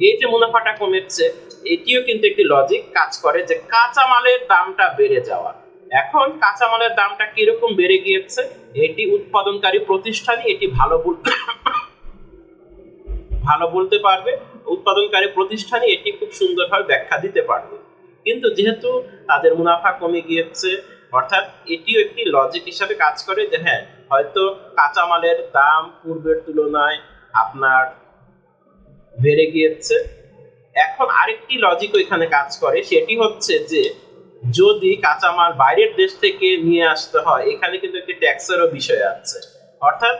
এই যে মুনাফাটা কমেছে, এটিও কিন্তু একটি লজিক কাজ করে যে কাঁচামালের দামটা বেড়ে যাওয়া। এখন কাঁচামালের দামটা কীরকম বেড়ে গিয়েছে? এটি উৎপাদনকারী প্রতিষ্ঠানই এটি ভালো বলতে ভালো বলতে পারবে। উৎপাদনকারী প্রতিষ্ঠানই এটি খুব সুন্দরভাবে ব্যাখ্যা দিতে পারবে। কিন্তু যেহেতু তাদের মুনাফা কমে গিয়েছে, অর্থাৎ এটিও একটি লজিক হিসাবে কাজ করে যে হ্যাঁ হয়তো কাঁচামালের দাম পূর্বের তুলনায় আপনার বেড়ে গিয়েছে। এখন আরেকটি লজিক ওইখানে কাজ করে, সেটি হচ্ছে যে যদি কাঁচামাল বাইরের দেশ থেকে নিয়ে আসতে হয়, এখানে কিন্তু একটি ট্যাক্সেরও বিষয় আছে। অর্থাৎ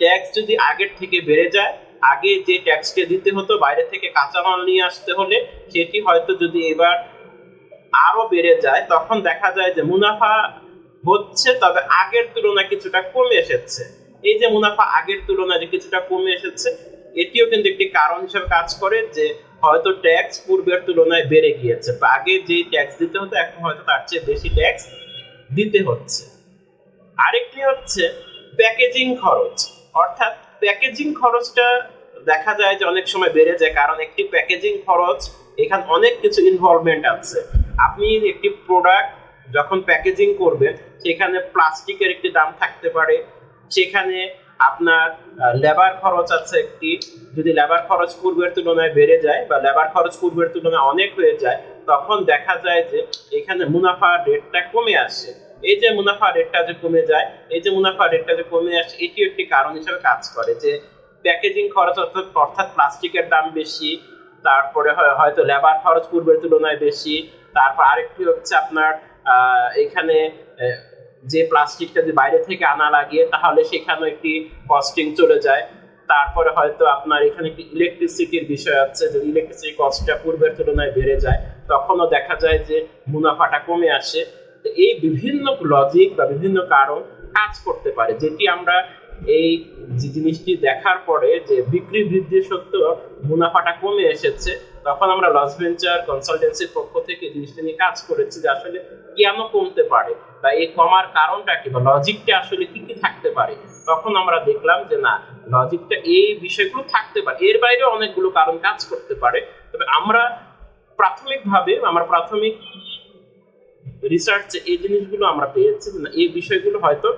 ট্যাক্স যদি আগের থেকে বেড়ে যায়, আগে যে ট্যাক্সকে দিতে হতো, বাইরে থেকে কাঁচামাল নিয়ে আসতে হলে সেটি হয়তো যদি এবার আরও বেড়ে যায়, তখন দেখা যায় যে মুনাফা হচ্ছে, তবে আগের তুলনায় কিছুটা কমে এসেছে। এই যে মুনাফা আগের তুলনায় যে কিছুটা কমে এসেছে এটিও কিন্তু একটি কারণ হিসেবে কাজ করে যে হয়তো ট্যাক্স পূর্বের তুলনায় বেড়ে গিয়েছে। বা আগে যে ট্যাক্স দিতে হতো, এখন হয়তো তার চেয়ে বেশি ট্যাক্স দিতে হচ্ছে। আরেকটি হচ্ছে প্যাকেজিং খরচ। অর্থাৎ প্যাকেজিং খরচটা দেখা যায় যে অনেক সময় বেড়ে যায়, কারণ একটি প্যাকেজিং খরচ, এখানে অনেক কিছু ইনভলভমেন্ট আছে। আপনি একটি প্রোডাক্ট যখন প্যাকেজিং করবেন, সেখানে প্লাস্টিকের একটি দাম থাকতে পারে, সেখানে আপনার লেবার খরচ আছে একটি। যদি লেবার খরচ পূর্বের তুলনায় বেড়ে যায় বা লেবার খরচ পূর্বের তুলনায় অনেক হয়ে যায়, তখন দেখা যায় যে এখানে মুনাফার রেটটা কমে আসে। এই যে মুনাফা রেটটা যে কমে যায়, এই যে মুনাফা রেটটা যে কমে আসে এটিও একটি কারণ হিসেবে কাজ করে যে প্যাকেজিং খরচ অর্থাৎ অর্থাৎ প্লাস্টিকের দাম বেশি, তারপরে হয়- হয়তো লেবার খরচ পূর্বের তুলনায় বেশি, তারপর আরেকটি হচ্ছে আপনার এখানে যে প্লাস্টিকটা যদি বাইরে থেকে আনা লাগে তাহলে সেখানে একটি কস্টিং চলে যায়। তারপরে হয়তো আপনার এখানে একটি ইলেকট্রিসিটির বিষয় আছে, যে ইলেকট্রিসিটি কস্টটা পূর্বের তুলনায় বেড়ে যায়। তখনও দেখা যায় যে মুনাফাটা কমে আসে। তো এই বিভিন্ন লজিক বা বিভিন্ন কারণ কাজ করতে পারে, যেটি আমরা এই জিনিসটি দেখার পরে যে বিক্রি বৃদ্ধি সত্ত্বেও মুনাফাটা কমে এসেছে। তখন আমরা লস ভেঞ্চার কনসালটেন্সির পক্ষ থেকে জিনিসটা নিয়ে কাজ করেছি যে আসলে কেন কমতে পারে বা এই কমার কারণটা কি বা লজিকটা আসলে কি কি থাকতে পারে। তখন আমরা দেখলাম যে না, লজিকটা এই বিষয়গুলো থাকতে পারে। এর বাইরে অনেকগুলো কারণ কাজ করতে পারে। তবে আমরা প্রাথমিকভাবে, আমার প্রাথমিক রিসার্চে এই জিনিসগুলো আমরা পেয়েছি না, এই বিষয়গুলো হয়তো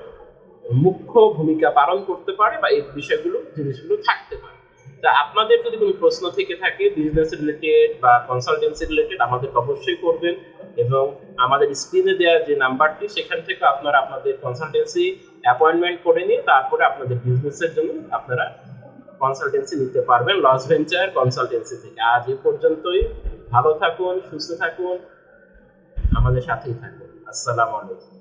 মুখ্য ভূমিকা পালন করতে পারে বা এই বিষয়গুলো, জিনিসগুলো থাকতে পারে। তা আপনাদের যদি কোনো প্রশ্ন থেকে থাকে বিজনেস রিলেটেড বা কনসালটেন্সি রিলেটেড আমাদের অবশ্যই করবেন। এবং আমাদের স্ক্রিনে দেওয়া যে নাম্বারটি, সেখান থেকে আপনারা আপনাদের কনসালটেন্সি অ্যাপয়েন্টমেন্ট করে নিয়ে তারপরে আপনাদের বিজনেসের জন্য আপনারা কনসালটেন্সি নিতে পারবেন লস ভেঞ্চার কনসালটেন্সি থেকে। আজ এ পর্যন্তই। ভালো থাকুন, সুস্থ থাকুন। আমাদের সাথেই থাকুন। আসসালামু আলাইকুম।